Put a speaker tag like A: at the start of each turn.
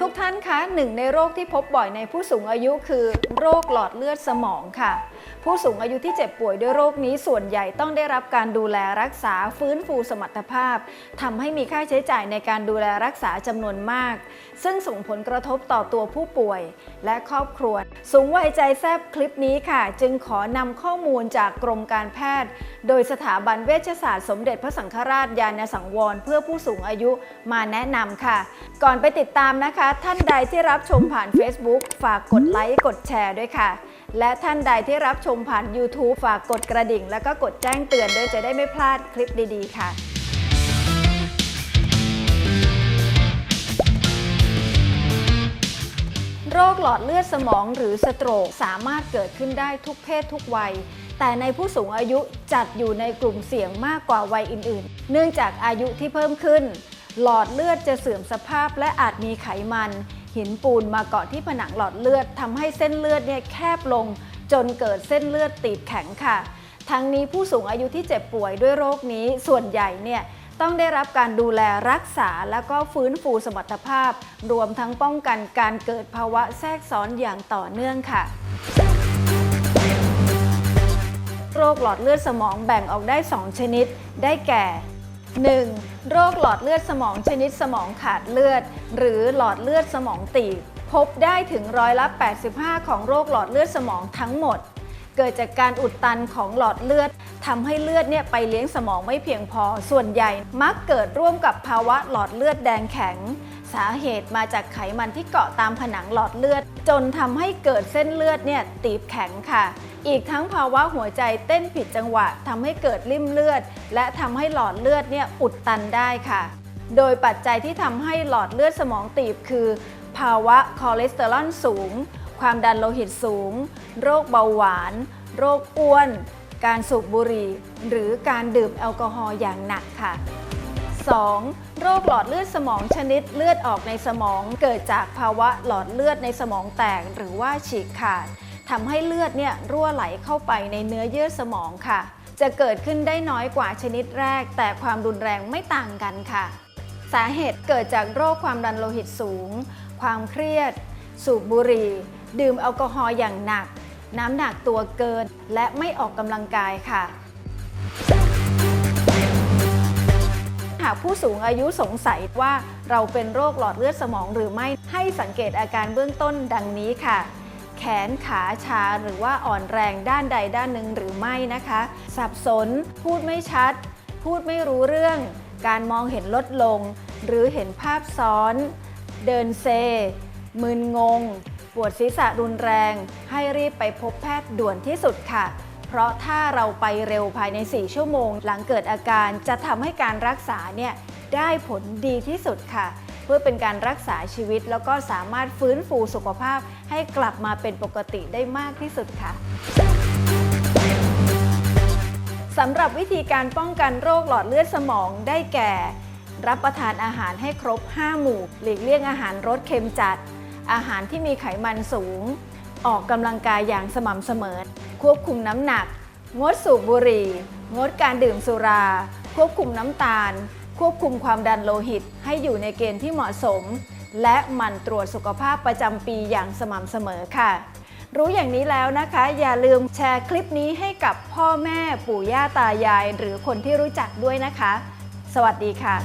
A: ทุกท่านคะหนึ่งในโรคที่พบบ่อยในผู้สูงอายุคือ โรคหลอดเลือดสมองค่ะ ผู้สูงอายุที่เจ็บป่วยด้วยโรคนี้ส่วนใหญ่ต้องได้รับการดูแลรักษาฟื้นฟูสมรรถภาพทำให้มีค่าใช้จ่ายในการดูแลรักษาจำนวนมาก ซึ่งส่งผลกระทบต่อตัวผู้ป่วย และครอบครัว สูงวัยใจแซบคลิปนี้ค่ะ จึงขอนำข้อมูลจากกรมการแพทย์ โดยสถาบันเวชศาสตร์สมเด็จพระสังฆราชยานสังวรเพื่อผู้สูงอายุมาแนะนำค่ะ ก่อนไปติดตามนะคะ ท่านใดที่รับชมผ่าน Facebook ฝากกดไลค์กดแชร์ด้วยค่ะ และท่านใดที่รับชมผ่าน YouTube ฝากกดกระดิ่ง แล้วก็กดแจ้งเตือนด้วยจะได้ไม่พลาดคลิปดีๆ ค่ะโรคหลอดเลือดสมองหรือสโตรกสามารถเกิดขึ้นได้ทุกเพศทุกวัย แต่ในผู้สูงอายุจัดอยู่ในกลุ่มเสี่ยงมากกว่าวัยอื่น ๆ เนื่องจากอายุที่เพิ่มขึ้น หลอดเลือดจะเสื่อมสภาพและอาจมีไขมัน หินปูนมาเกาะที่ผนังหลอดเลือดทำให้เส้นเลือดเนี่ยแคบลง จนเกิดเส้นเลือดตีบแข็งค่ะ ทั้งนี้ผู้สูงอายุที่เจ็บป่วยด้วยโรคนี้ส่วนใหญ่เนี่ยต้องได้รับการดูแลรักษาแล้วก็ฟื้นฟูสมรรถภาพ รวมทั้งป้องกันการเกิดภาวะแทรกซ้อนอย่างต่อเนื่องค่ะ โรคหลอดเลือดสมองแบ่งออกได้ 2 ชนิด ได้แก่ 1. โรคหลอดเลือดสมองชนิดสมองขาดเลือด หรือหลอดเลือดสมองตีบ พบได้ถึงร้อยละ85 ของโรคหลอดเลือดสมองทั้งหมด เกิดจากการอุดตันของหลอดเลือดทำให้เลือดเนี่ยไปเลี้ยงสมองไม่เพียงพอ ส่วนใหญ่มักเกิดร่วมกับภาวะหลอดเลือดแดงแข็ง สาเหตุมาจากไขมันที่เกาะตามผนังหลอดเลือด จนทำให้เกิดเส้นเลือดเนี่ยตีบแข็งค่ะ อีกทั้งภาวะหัวใจเต้นผิดจังหวะทำให้เกิดริ่มเลือด และทำให้หลอดเลือดเนี่ยอุดตันได้ค่ะ โดยปัจจัยที่ทำให้หลอดเลือดสมองตีบคือ ภาวะคอเลสเตอรอลสูง ความดันโลหิตสูง โรคเบาหวาน โรคอ้วน การสูบบุหรี่ หรือการดื่มแอลกอฮอล์อย่างหนักค่ะ 2. โรคหลอดเลือดสมองชนิดเลือดออกในสมอง เกิดจากภาวะหลอดเลือดในสมองแตกหรือว่าฉีกขาดทำให้เลือดเนี่ยรั่วไหลเข้าไปในเนื้อเยื่อสมองค่ะ จะเกิดขึ้นได้น้อยกว่าชนิดแรก แต่ความรุนแรงไม่ต่างกันค่ะ สาเหตุเกิดจากโรคความดันโลหิตสูง ความเครียด สูบบุหรี่ ดื่มแอลกอฮอล์อย่างหนัก น้ำหนักตัวเกิน และไม่ออกกำลังกายค่ะ หากผู้สูงอายุสงสัยว่าเราเป็นโรคหลอดเลือดสมองหรือไม่ให้สังเกตอาการเบื้องต้นดังนี้ค่ะ แขนขาชาหรือว่าอ่อนแรงด้านใดด้านหนึ่งหรือไม่นะคะ สับสน พูดไม่ชัด พูดไม่รู้เรื่อง การมองเห็นลดลง หรือเห็นภาพซ้อน เดินเซ มึนงง ปวดศีรษะรุนแรง ให้รีบไปพบแพทย์ด่วนที่สุดค่ะ เพราะถ้าเราไปเร็วภายใน 4 ชั่วโมง หลังเกิดอาการจะทำให้การรักษาเนี่ยได้ผลดีที่สุดค่ะ เพื่อเป็นการรักษาชีวิต แล้วก็สามารถฟื้นฟูสุขภาพให้กลับมาเป็นปกติได้มากที่สุดค่ะสำหรับวิธีการป้องกันโรคหลอดเลือดสมองได้แก่ รับประทานอาหารให้ครบ 5 หมู่ หลีกเลี่ยงอาหารรสเค็มจัด อาหารที่มีไขมันสูง ออกกำลังกายอย่างสม่ำเสมอ ควบคุมน้ำหนัก งดสูบบุหรี่ งดการดื่มสุรา ควบคุมน้ำตาล ควบคุมความดันโลหิต ให้อยู่ในเกณฑ์ที่เหมาะสม และหมั่นตรวจสุขภาพประจำปีอย่างสม่ำเสมอค่ะ รู้อย่างนี้แล้วนะคะ อย่าลืมแชร์คลิปนี้ให้กับพ่อแม่ปู่ย่าตายาย หรือคนที่รู้จักด้วยนะคะ สวัสดีค่ะ